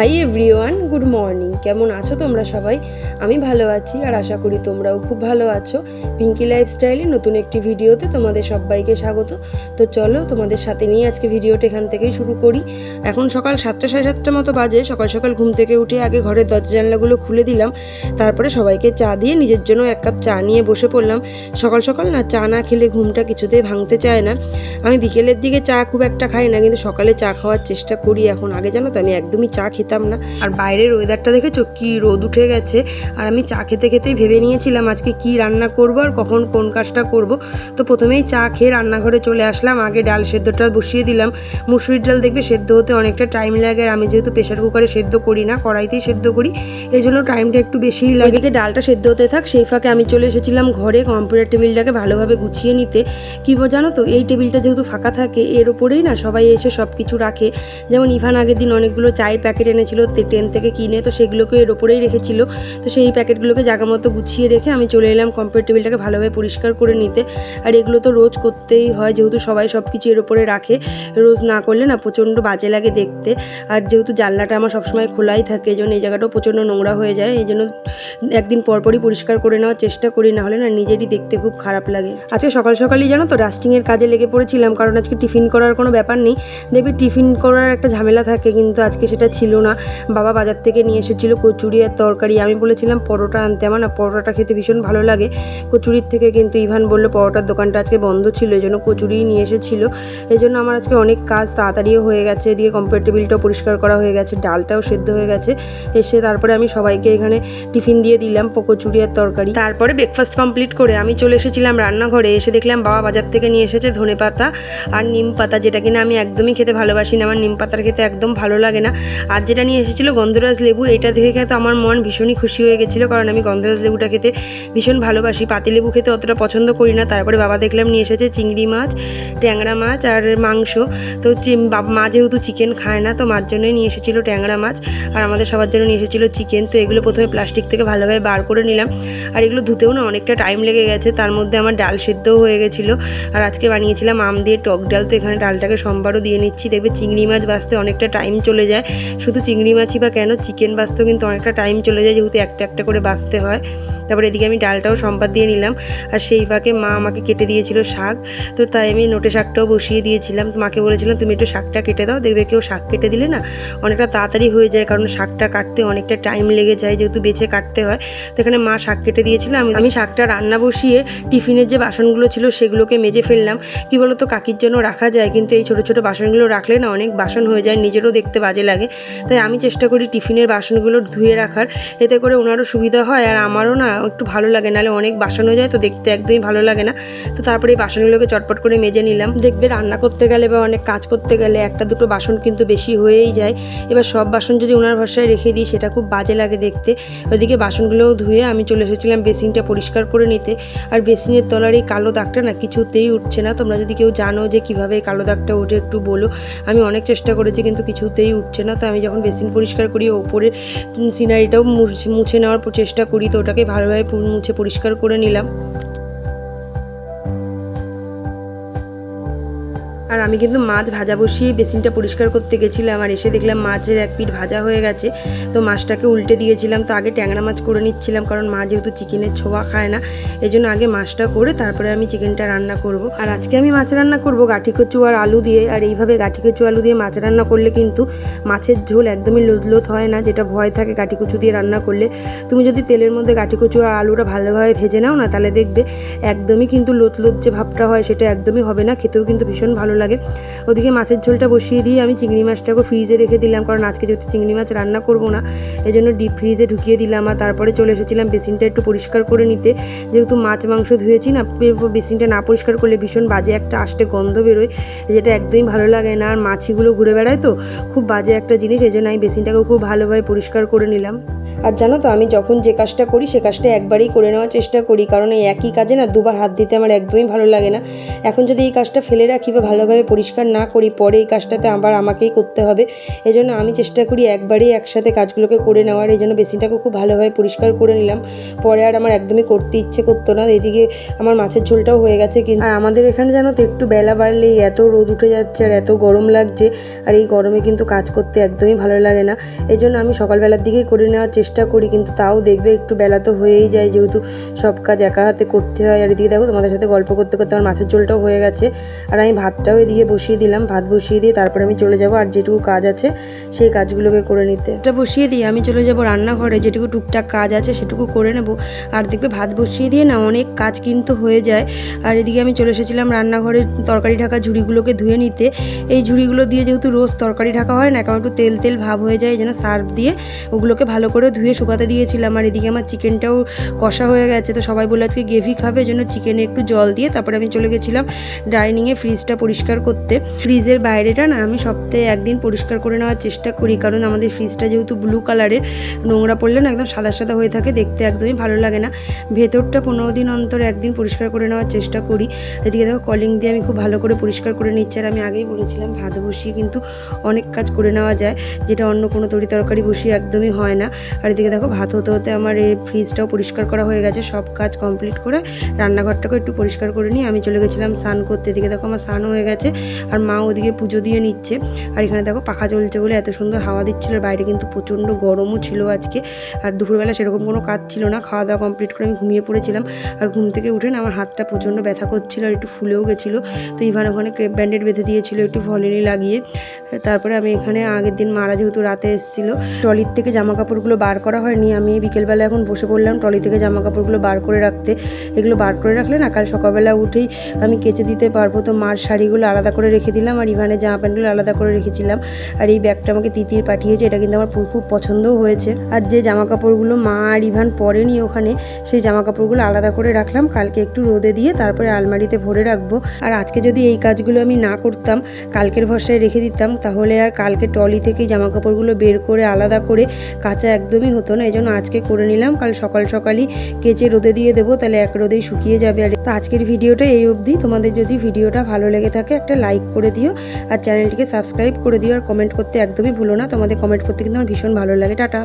Hi everyone good morning কেমন আছো তোমরা সবাই? আমি ভালো আছি আর আশা করি তোমরাও খুব ভালো আছো। পিঙ্কি লাইফস্টাইলে নতুন একটি ভিডিওতে তোমাদের সবাইকে স্বাগত। তো চলো তোমাদের সাথে নিয়ে আজকে ভিডিওটা এখান থেকেই শুরু করি। এখন সকাল সাতটা সাড়ে সাতটা মতো বাজে, সকাল সকাল ঘুম থেকে উঠে আগে ঘরের দরজা জানলাগুলো খুলে দিলাম। তারপরে সবাইকে চা দিয়ে নিজের জন্য এক কাপ চা নিয়ে বসে পড়লাম। সকাল সকাল না চা না খেলে ঘুমটা কিছুতেই ভাঙতে চায় না। আমি বিকেলের দিকে চা খুব একটা খাই না, কিন্তু সকালে চা খাওয়ার চেষ্টা করি এখন। আগে জানো তো, আমি একদমই চা খেতাম না। আর বাইরের ওয়েদারটা দেখেছ কি রোদ উঠে গেছে। আর আমি চা খেতে খেতেই ভেবে নিয়েছিলাম আজকে কি রান্না করব আর কখন কোন কাজটা করব। তো প্রথমেই চা খেয়ে রান্নাঘরে চলে আসলাম। আগে ডাল সেদ্ধটা বসিয়ে দিলাম। মুসুরির ডাল দেখবে সেদ্ধ হতে অনেকটা টাইম লাগে। আর আমি যেহেতু প্রেশার কুকারে সেদ্ধ করি না, কড়াইতেই সেদ্ধ করি। এই জন্য টাইমটা একটু বেশিই লাগে। এদিকে ডালটা সেদ্ধ হতে থাক, সেই ফাঁকে আমি চলে এসেছিলাম ঘরে কম্পিউটার টেবিলটাকে ভালোভাবে গুছিয়ে নিতে। কি জানো তো, এই টেবিলটা যেহেতু ফাঁকা থাকে, এর ওপরেই না সবাই এসে সব কিছু রাখে। যেমন ইভান আগের দিন অনেকগুলো চায়ের প্যাকেট এনেছিল ট্রেন থেকে কিনে, তো সেগুলোকে এর ওপরেই রেখেছিল। তো সেই প্যাকেটগুলোকে জায়গা মতো গুছিয়ে রেখে আমি চলে এলাম কম্পিউটার টেবিলটাকে ভালোভাবে পরিষ্কার করে নিতে। আর এগুলো তো রোজ করতেই হয়, যেহেতু সবাই সব কিছু এর ওপরে রাখে। রোজ না করলে না প্রচণ্ড বাজে লাগে দেখতে। আর যেহেতু জানলাটা আমার সবসময় খোলাই থাকে এই জন্য এই জায়গাটাও প্রচণ্ড নোংরা হয়ে যায়। এই জন্য একদিন পরপরই পরিষ্কার করে নেওয়ার চেষ্টা করি, না হলে না নিজেরই দেখতে খুব খারাপ লাগে। আজকে সকাল সকালই জানো তো ডাস্টিংয়ের কাজে লেগে পড়েছিলাম, কারণ আজকে টিফিন করার কোনো ব্যাপার নেই। দেখবি টিফিন করার একটা ঝামেলা থাকে, কিন্তু আজকে সেটা ছিল না। বাবা বাজার থেকে নিয়ে এসেছিল কচুরি আর তরকারি। আমি বলেছিলাম পরোটা আনতে আমার না পরোটাটা খেতে ভীষণ ভালো লাগে। কচুরির থেকে কিন্তু ইভান বলল পরোটার দোকানটা আজকে বন্ধ ছিল এই জন্য কচুরিই নিয়ে এসেছিল। এই জন্য আমার আজকে অনেক কাজ তাড়াতাড়িও হয়ে গেছে, এদিকে কম্পিউটার টেবিলটাও পরিষ্কার করা হয়ে গেছে, ডালটাও সেদ্ধ হয়ে গেছে। এসে তারপরে আমি সবাইকে এখানে টিফিন দিয়ে দিলাম কচুরি আর তরকারি। তারপরে ব্রেকফাস্ট কমপ্লিট করে আমি চলে এসেছিলাম রান্নাঘরে, এসে দেখলাম বাবা বাজার থেকে নিয়ে এসেছে ধনে পাতা আর নিম পাতা, যেটা কিনা আমি একদমই খেতে ভালোবাসি না। আমার নিম পাতার খেতে একদম ভালো লাগে না। আর যেটা নিয়ে এসেছিল গন্ধরাজ লেবু, এটা দেখে খেতে আমার মন ভীষণই খুশি হয়ে গেছিল, কারণ আমি গন্ধরাজ লেবুটা খেতে ভীষণ ভালোবাসি। পাতিলেবু খেতে অতটা পছন্দ করি না, তারপরে বাবা দেখলাম নিয়ে এসেছে চিংড়ি মাছ, ট্যাংরা মাছ আর মাংস। তো মা যেহেতু চিকেন খায় না, তো মার জন্যই নিয়ে এসেছিল ট্যাংরা মাছ। আর আমাদের সবার জন্য নিয়ে এসেছিল চিকেন, তো এগুলো প্রথমে প্লাস্টিক থেকে ভালোভাবে বার করে নিলাম। আর এগুলো ধুতেও না অনেকটা টাইম লেগে গেছে, তার মধ্যে আমার ডাল সেদ্ধও হয়ে গেছিল। আর আজকে বানিয়েছিলাম আম দিয়ে টক ডাল, তো এখানে ডালটাকে সোমবারও দিয়ে নিচ্ছি। দেখবে চিংড়ি মাছ বাঁচতে অনেকটা টাইম চলে যায়। শুধু চিংড়ি মাছই বা কেন, চিকেন বাছতেও কিন্তু অনেকটা টাইম চলে যায় যেহেতু একটা একটা করে বাঁচতে হয়। তারপরে এদিকে আমি ডালটাও সম্বাদ দিয়ে নিলাম। আর সেই ফাঁকে মা আমাকে কেটে দিয়েছিল শাক। তো তাই আমি নোটে শাকটাও বসিয়ে দিয়েছিলাম। মাকে বলেছিলাম, তুমি একটু শাকটা কেটে দাও। দেখবে কেউ শাক কেটে দিলে না অনেকটা তাড়াতাড়ি হয়ে যায়। কারণ শাকটা কাটতে অনেকটা টাইম লেগে যায়। যেহেতু বেছে কাটতে হয়। তো এখানে মা শাক কেটে দিয়েছিল। আমি আমি শাকটা রান্না বসিয়ে টিফিনের যে বাসনগুলো ছিল সেগুলোকে মেজে ফেললাম। কি বলতো, কাকির জন্য রাখা যায়। কিন্তু এই ছোটো ছোটো বাসনগুলো রাখলে না অনেক বাসন হয়ে যায়। নিজেরও দেখতে বাজে লাগে। তাই আমি চেষ্টা করি টিফিনের বাসনগুলো ধুয়ে রাখার। এতে করে ওনারও সুবিধা হয়। আর আমারও না একটু ভালো লাগে, নাহলে অনেক বাসন হয়ে যায় তো দেখতে একদমই ভালো লাগে না। তো তারপরে এই বাসনগুলোকে চটপট করে মেজে নিলাম। দেখবে রান্না করতে গেলে বা অনেক কাজ করতে গেলে একটা দুটো বাসন কিন্তু বেশি হয়েই যায়। এবার সব বাসন যদি ওনার ভরসায় রেখে দিই, সেটা খুব বাজে লাগে দেখতে। ওইদিকে বাসনগুলোও ধুয়ে আমি চলে এসেছিলাম বেসিনটা পরিষ্কার করে নিতে। আর বেসিনের তলার এই কালো দাগটা না কিছুতেই উঠছে না। তোমরা যদি কেউ জানো যে কীভাবে এই কালো দাগটা উঠে একটু বলো। আমি অনেক চেষ্টা করেছি, কিন্তু কিছুতেই উঠছে না। তো আমি যখন বেসিন পরিষ্কার করি ওপরে সিনারিটাও মুছে- নেওয়ার চেষ্টা করি, তো ওটাকে ভালোভাবে মুছে পরিষ্কার করে নিলাম। আর আমি কিন্তু মাছ ভাজা বসিয়ে বেসিনটা পরিষ্কার করতে গেছিলাম আর এসে দেখলাম মাছের এক পিঠ ভাজা হয়ে গেছে। তো মাছটাকে উল্টে দিয়েছিলাম, তো আগে ট্যাংরা মাছ করে নিচ্ছিলাম কারণ মা যেহেতু চিকেনের ছোঁয়া খায় না এই জন্য আগে মাছটা করে তারপরে আমি চিকেনটা রান্না করব। আর আজকে আমি মাছ রান্না করব গাঠি কচু আর আলু দিয়ে, আর এইভাবে গাঠি কচু আলু দিয়ে মাছ রান্না করলে কিন্তু মাছের ঝোল একদমই লোদলোত হয় না, যেটা ভয় থাকে গাঠি কচু দিয়ে রান্না করলে। তুমি যদি তেলের মধ্যে গাঠি কচু আর আলুটা ভালোভাবে ভেজে নাও না, তাহলে দেখবে একদমই কিন্তু লোত লোত যে ভাবটা হয় সেটা একদমই হবে না, খেতেও কিন্তু ভীষণ ভালো লাগে। ওদিকে মাছের ঝোলটা বসিয়ে দিয়ে আমি চিংড়ি মাছটাকে ফ্রিজে রেখে দিলাম, কারণ আজকে যেহেতু চিংড়ি মাছ রান্না করব না এই জন্য ডিপ ফ্রিজে ঢুকিয়ে দিলাম আর তারপরে চলে এসেছিলাম বেসিনটা একটু পরিষ্কার করে নিতে। যেহেতু মাছ মাংস ধুয়েছি না বেসিনটা না পরিষ্কার করলে ভীষণ বাজে একটা আষ্টে গন্ধ বেরোয়, যেটা একদমই ভালো লাগে না। আর মাছিগুলো ঘুরে বেড়ায় তো, খুব বাজে একটা জিনিস এই জন্য আমি বেসিনটাকেও খুব ভালোভাবে পরিষ্কার করে নিলাম। আর জানো তো, আমি যখন যে কাজটা করি, সে কাজটা একবারই করে নেওয়ার চেষ্টা করি, কারণ এই একই কাজে না দুবার হাত দিতে আমার একদমই ভালো লাগে না। এখন যদি এই কাজটা ফেলে রাখি বা ভালোভাবে ভালোভাবে পরিষ্কার না করি, পরে এই কাজটাতে আবার আমাকেই করতে হবে। এই জন্য আমি চেষ্টা করি একবারেই একসাথে কাজগুলোকে করে নেওয়ার। এই জন্য বেসিনটাকে খুব ভালোভাবে পরিষ্কার করে নিলাম। পরে আর আমার একদমই করতে ইচ্ছে করতো না। এদিকে আমার মাছের ঝোলটাও হয়ে গেছে কিন্তু আর আমাদের এখানে জানো তো একটু বেলা বাড়লেই এত রোদ উঠে যাচ্ছে আর এত গরম লাগছে, আর এই গরমে কিন্তু কাজ করতে একদমই ভালো লাগে না। এই জন্য আমি সকালবেলার দিকেই করে নেওয়ার চেষ্টা করি, কিন্তু তাও দেখবে একটু বেলা তো হয়েই যায়, যেহেতু সব কাজ একা হাতে করতে হয়। আর এদিকে দেখো তোমাদের সাথে গল্প করতে করতে আমার মাছের ঝোলটাও হয়ে গেছে। আর আমি ভাতটাও এদিকে বসিয়ে দিলাম, ভাত বসিয়ে দিয়ে তারপরে আমি চলে যাব আর যেটুকু কাজ আছে সেই কাজগুলোকে করে নিতে। এটা বসিয়ে দিয়ে আমি চলে যাব রান্নাঘরে, যেটুকু টুকটাক কাজ আছে সেটুকু করে নেব। আর দেখবে ভাত বসিয়ে দিয়ে না অনেক কাজ কিন্তু হয়ে যায়। আর এদিকে আমি চলে এসেছিলাম রান্নাঘরে তরকারি ঢাকা ঝুড়িগুলোকে ধুয়ে নিতে। এই ঝুড়িগুলো দিয়ে যেহেতু রোজ তরকারি ঢাকা হয় না কেমন একটু তেল তেল ভাব হয়ে যায়, যেন সার্ফ দিয়ে ওগুলোকে ভালো করে ধুয়ে শুকাতে দিয়েছিলাম। আর এদিকে আমার চিকেনটাও কষা হয়ে গেছে, তো সবাই বলে আজকে গ্রেভি খাবে জন্য চিকেনে একটু জল দিয়ে তারপরে আমি চলে গেছিলাম ডাইনিংয়ে ফ্রিজটা পরিষ্কার করতে। ফ্রিজের বাইরেটা না আমি সপ্তাহে একদিন পরিষ্কার করে নেওয়ার চেষ্টা করি, কারণ আমাদের ফ্রিজটা যেহেতু ব্লু কালারের নোংরা পড়লে না একদম সাদা সাদা হয়ে থাকে, দেখতে একদমই ভালো লাগে না। ভেতরটা পনেরো দিন অন্তর একদিন পরিষ্কার করে নেওয়ার চেষ্টা করি। এদিকে দেখো কলিং দিয়ে আমি খুব ভালো করে পরিষ্কার করে নিচ্ছি, আর আমি আগেই বলেছিলাম ভাত বসিয়ে কিন্তু অনেক কাজ করে নেওয়া যায়, যেটা অন্য কোনো তরি তরকারি বসিয়ে একদমই হয় না। আর এদিকে দেখো ভাত হতে হতে আমার এই ফ্রিজটাও পরিষ্কার করা হয়ে গেছে, সব কাজ কমপ্লিট করে রান্নাঘরটাকে একটু পরিষ্কার করে নিয়ে আমি চলে গেছিলাম স্নান করতে। এদিকে দেখো আমার স্নান হয়ে গেছে। আর মা ওদিকে পুজো দিয়ে নিচ্ছে। আর এখানে দেখো পাখা চলছে বলে এত সুন্দর হাওয়া দিচ্ছিল। বাইরে কিন্তু প্রচণ্ড গরমও ছিল আজকে। আর দুপুরবেলা সেরকম কোনো কাজ ছিল না। খাওয়া দাওয়া কমপ্লিট করে আমি ঘুমিয়ে পড়েছিলাম। আর ঘুম থেকে উঠে না আমার হাতটা প্রচণ্ড ব্যথা করছিল আর একটু ফুলেও গেছিল। তো ইভান ওখানে ক্রেপ ব্যান্ডেড বেঁধে দিয়েছিল, একটু ভলিনি লাগিয়ে। তারপরে আমি এখানে আগের দিন মারা যেহেতু রাতে এসেছিল, ট্রলির থেকে জামা কাপড়গুলো বার করা হয়নি। আমি বিকেলবেলা এখন বসে পড়লাম ট্রলি থেকে জামা কাপড়গুলো বার করে রাখতে। এগুলো বার করে রাখলে না কাল সকালবেলা উঠেই আমি কেচে দিতে পারব। তো মার শাড়িগুলো আলাদা করে রেখে দিলাম আর ইভানের জামা প্যান্টগুলো আলাদা করে রেখেছিলাম। আর এই ব্যাগটা আমাকে তিতির পাঠিয়েছে, এটা কিন্তু আমার খুব পছন্দও হয়েছে। আর যে জামা কাপড়গুলো মা আর ইভান পরেনি ওখানে, সেই জামা কাপড়গুলো আলাদা করে রাখলাম। কালকে একটু রোদে দিয়ে তারপরে আলমারিতে ভরে রাখব। আর আজকে যদি এই কাজগুলো আমি না করতাম, কালকের ভরসায় রেখে দিতাম, তাহলে আর কালকে টলি থেকেই জামা কাপড়গুলো বের করে আলাদা করে কাঁচা একদমই হতো না। এই জন্য আজকে করে নিলাম। কাল সকাল সকালই কেচে রোদে দিয়ে দেবো, তাহলে এক রোদেই শুকিয়ে যাবে। আর তো আজকের ভিডিওটা এই অবধি। তোমাদের যদি ভিডিওটা ভালো লেগে থাকে একটা লাইক করে দিও আর চ্যানেলটিকে সাবস্ক্রাইব করে দিও আর কমেন্ট করতে একদমই ভুলো না। তোমাদের কমেন্ট করতে কিন্তু আমার ভীষণ ভালো লাগে। টাটা।